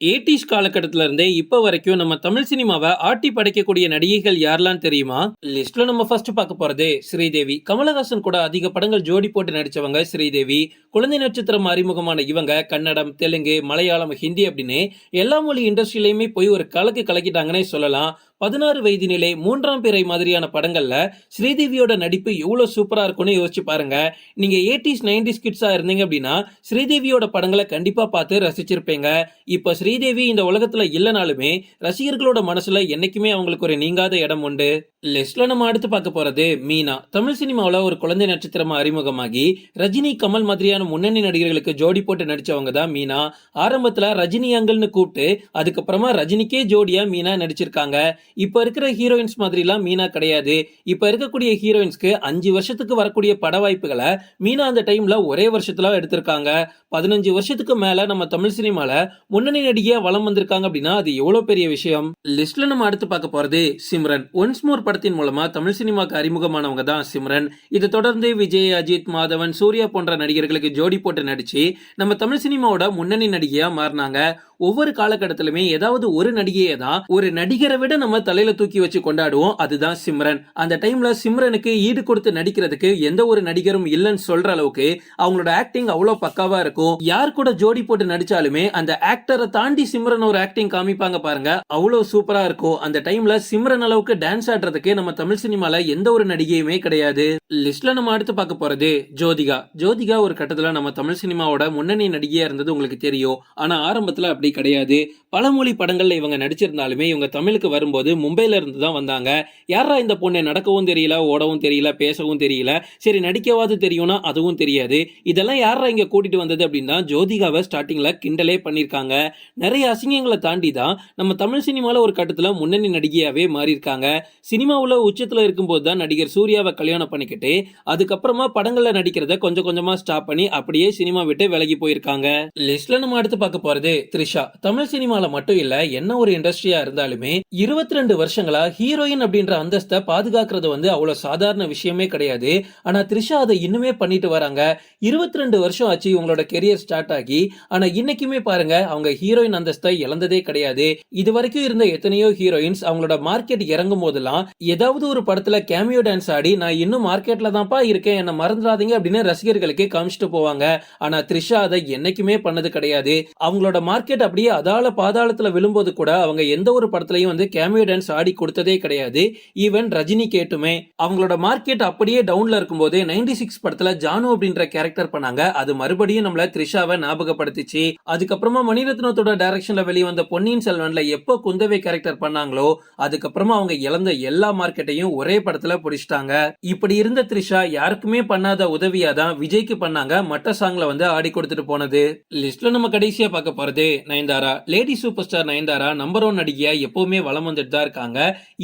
Eighties காலகட்டத்தில இருந்தே இப்போ வரைக்கும் நம்ம தமிழ் சினிமாவை ஆட்டி படைக்கக்கூடிய நடிகைகள் யாரெல்லாம் தெரியுமா? லிஸ்ட்ல நம்ம ஃபர்ஸ்ட் பார்க்க போறது ஸ்ரீதேவி. கமலஹாசன் கூட அதிக படங்கள் ஜோடி போட்டு நடிச்சவங்க ஸ்ரீதேவி. குழந்தை நட்சத்திரம் அறிமுகமான இவங்க கன்னடம் தெலுங்கு மலையாளம் ஹிந்தி அப்படின்னு எல்லா மொழி இண்டஸ்ட்ரியிலையுமே போய் ஒரு கலக்கு கலக்கிட்டாங்கன்னே சொல்லலாம். பதினாறு வயதினிலே மூன்றாம் பிறை மாதிரியான படங்கள்ல ஸ்ரீதேவியோட நடிப்பு எவ்வளவு சூப்பரா இருக்கும்னு யோசிச்சு பாருங்க. நீங்க எயிட்டிஸ் நைன்டிஸ் கிட்ஸா இருந்தீங்க அப்படின்னா ஸ்ரீதேவியோட படங்களை கண்டிப்பா பார்த்து ரசிச்சிருப்பீங்க. இப்ப ஸ்ரீதேவி இந்த உலகத்துல இல்லைனாலுமே ரசிகர்களோட மனசுல என்னைக்குமே அவங்களுக்கு ஒரு நீங்காத இடம் உண்டு. லிஸ்ட்ல நம்ம அடுத்து பார்க்க போறது மீனா. தமிழ் சினிமாவில் ஒரு குழந்தை நட்சத்திரமா அறிமுகமாகி ரஜினி கமல் மாதிரியான முன்னணி நடிகர்களுக்கு ஜோடி போட்டு நடிச்சவங்க தான் மீனா. ஆரம்பத்தில் ரஜினி அங்கல்னு கூப்பிட்டு அதுக்கப்புறமா ரஜினிக்கே ஜோடியா மீனா நடிச்சிருக்காங்க. இப்போ இருக்கிற ஹீரோயின்ஸ் மாதிரிலாம் மீனா கிடையாது. இப்போ இருக்கக்கூடிய ஹீரோயின்ஸ்க்கு அஞ்சு வருஷத்துக்கு வரக்கூடிய பட வாய்ப்புகளை மீனா அந்த டைம்ல ஒரே வருஷத்துல எடுத்திருக்காங்க. பதினஞ்சு வருஷத்துக்கு மேல நம்ம தமிழ் சினிமால முன்னணி நடிகையா வளம் வந்திருக்காங்க அப்படின்னா அது எவ்வளவு பெரிய விஷயம்? லிஸ்ட்ல நம்ம அடுத்து பார்க்க போறது சிம்ரன். ஒன்ஸ் மோர் படத்தின் மூலமா தமிழ் சினிமாக்கு அறிமுகமானவங்க தான் சிம்ரன். இதை தொடர்ந்து விஜய் அஜித் மாதவன் சூர்யா போன்ற நடிகர்களுக்கு ஜோடி போட்டு நடிச்சு நம்ம தமிழ் சினிமாவோட முன்னணி நடிகையா மாறினாங்க. ஒவ்வொரு காலகட்டத்திலுமே ஏதாவது ஒரு நடிகையை தான் ஒரு நடிகரை விட நம்ம தலையில தூக்கி வச்சு கொண்டாடுவோம். அதுதான் சிம்ரன். அந்த டைம்ல சிம்ரனுக்கு ஈடு கொடுத்து நடிக்கிறதுக்கு எந்த ஒரு நடிகரும் இல்லைன்னு சொல்ற அளவுக்கு அவங்களோட ஆக்டிங் அவ்வளவு பக்காவா இருக்கும். யார் கூட ஜோடி போட்டு நடிச்சாலுமே அந்த ஆக்டரை தாண்டி சிம்ரன் ஒரு ஆக்டிங் காமிப்பாங்க பாருங்க. அவ்வளவு சூப்பரா இருக்கும். அந்த டைம்ல சிம்ரன் அளவுக்கு டான்ஸ் ஆடுறதுக்கு நம்ம தமிழ் சினிமால எந்த ஒரு நடிகையுமே கிடையாது. லிஸ்ட்ல நம்ம அடுத்து பார்க்க போறது ஜோதிகா. ஜோதிகா ஒரு கட்டத்துல நம்ம தமிழ் சினிமாவோட முன்னணி நடிகையா இருந்தது உங்களுக்கு தெரியும். ஆனா ஆரம்பத்துல அப்படி கிடையாது. பழமொழி படங்கள்ல இவங்க நடிச்சிருந்தாலுமே இவங்க தமிழுக்கு வரும்போது மும்பைல இருந்து தான் வந்தாங்க. யாரா இந்த பொண்ணை? நடக்கவும் தெரியல ஓடவும் தெரியல பேசவும் தெரியல. சரி நடிக்கவாது தெரியும்னா அதுவும் தெரியாது. இதெல்லாம் யாரா இங்க கூட்டிட்டு வந்தது அப்படின்னா ஜோதிகாவை ஸ்டார்டிங்ல கிண்டலே பண்ணிருக்காங்க. நிறைய அசிங்கங்களை தாண்டி தான் நம்ம தமிழ் சினிமால ஒரு கட்டத்துல முன்னணி நடிகையாவே மாறி இருக்காங்க சினிமாவுல உச்சத்துல இருக்கும்போது தான் நடிகர் சூர்யாவை கல்யாணம் பண்ணிக்கிட்டு அதுக்கப்புறமா படங்கள்ல நடிக்கிறத கொஞ்சம் கொஞ்சமா ஸ்டாப் பண்ணி அப்படியே சினிமா விட்டு விலகி போயிருக்காங்க. லிஸ்ட்ல நம்ம அடுத்து பார்க்க போறது த்ரிஷா தமிழ் சினிமால மட்டும் இல்ல என்ன ஒரு இண்டஸ்ட்ரியா இருந்தாலுமே இருபத்தி ரெண்டு வருஷங்களா ஹீரோயின் அப்படின்ற அந்தஸ்தை பாதுகாக்கிறது வந்து அவ்வளவு சாதாரண விஷயமே கிடையாது. ஆனா த்ரிஷா அதை இன்னுமே பண்ணிட்டு வராங்க. இருபத்தி ரெண்டு வருஷம் ஆச்சு உங்களோட கெரியர் ஸ்டார்ட் ஆகி. ஆனா இன்னைக்குமே பாருங்க அவங்க ஹீரோயின் அந்தஸ்தை இழந்ததே கிடையாது. இது வரைக்கும் இருந்த எத்தனையோ ஹீரோயின்ஸ் அவங்களோட மார்க்கெட் இறங்கும் போதெல்லாம் ஏதாவது ஒரு படத்துல கேமியோ டான்ஸ் ஆடி நான் இன்னும் மார்க்கெட்ல தான்ப்பா இருக்கேன் என்ன மறந்துடாதீங்க அப்படின்னு ரசிகர்களுக்கு காமிச்சிட்டு போவாங்க. ஆனா த்ரிஷா அதை என்னைக்குமே பண்ணது கிடையாது. அவங்களோட மார்க்கெட் அப்படியே அதால பாதாளத்துல விழும்போது கூட அவங்க எந்த ஒரு படத்துலயும் வந்து கேமியோ டான்ஸ் ஆடி கொடுத்ததே கிடையாது. ஈவன் ரஜினி கேட்டுமே அவங்களோட மார்க்கெட் அப்படியே டவுன்ல இருக்கும்போது நைன்டி சிக்ஸ் படத்துல ஜானு அப்படின்ற கேரக்டர் பண்ணாங்க. அது மறுபடியும் நம்மள த்ரிஷாவை ஞாபகப்படுத்திச்சு. அதுக்கப்புறமா மணிரத்னத்தோட டைரக்ஷன்ல வெளிவந்த பொன்னியின் செல்வன்ல எப்போ குந்தவை கேரக்டர் பண்ணாங்களோ அதுக்கப்புறமா அவங்க இழந்த எல்லா மார்க்கெட்டையும் ஒரே படத்துல பிடிச்சிட்டாங்க. இப்படி இருந்த த்ரிஷா யாருக்குமே பண்ணாத உதவியா தான் விஜய்க்கு பண்ணாங்க. மட்ட சாங்ல வந்து ஆடி கொடுத்துட்டு போனது. லிஸ்ட்ல நம்ம கடைசியா பார்க்க போறது Nayanthara? Lady super star Nayanthara number one நடிகையா எப்பவுமே வலம் வந்துட்டு தான் இருக்காங்க.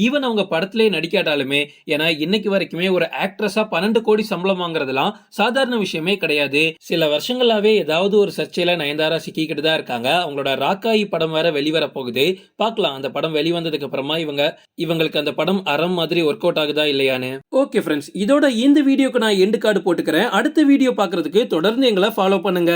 ஈவன் அவங்க படத்திலே நடிக்காட்டாலுமே ஏன்னா இன்னைக்கு வரைக்குமே ஒரு ஆக்ட்ரஸா பன்னெண்டு கோடி சம்பளம் வாங்குறதுலாம் சாதாரண விஷயமே கிடையாது. சில வருஷங்களாவே ஏதாவது ஒரு சர்ச்சையில நயன்தாரா சிக்கிக்கிட்டு தான் இருக்காங்க. அவங்களோட ராக்காயி படம் வேற வெளிவர போகுது பார்க்கலாம் அந்த படம் வெளிவந்ததுக்கு அப்புறமா இவங்க இவங்களுக்கு அந்த படம் அறம் மாதிரி ஒர்க் அவுட் ஆகுதா இல்லையான்னு. ஓகே ஃப்ரெண்ட்ஸ் இதோட இந்த வீடியோக்கு நான் எண்டு கார்டு போட்டுக்கிறேன். அடுத்த வீடியோ பார்க்கறதுக்கு தொடர்ந்து எங்களை ஃபாலோ பண்ணுங்க.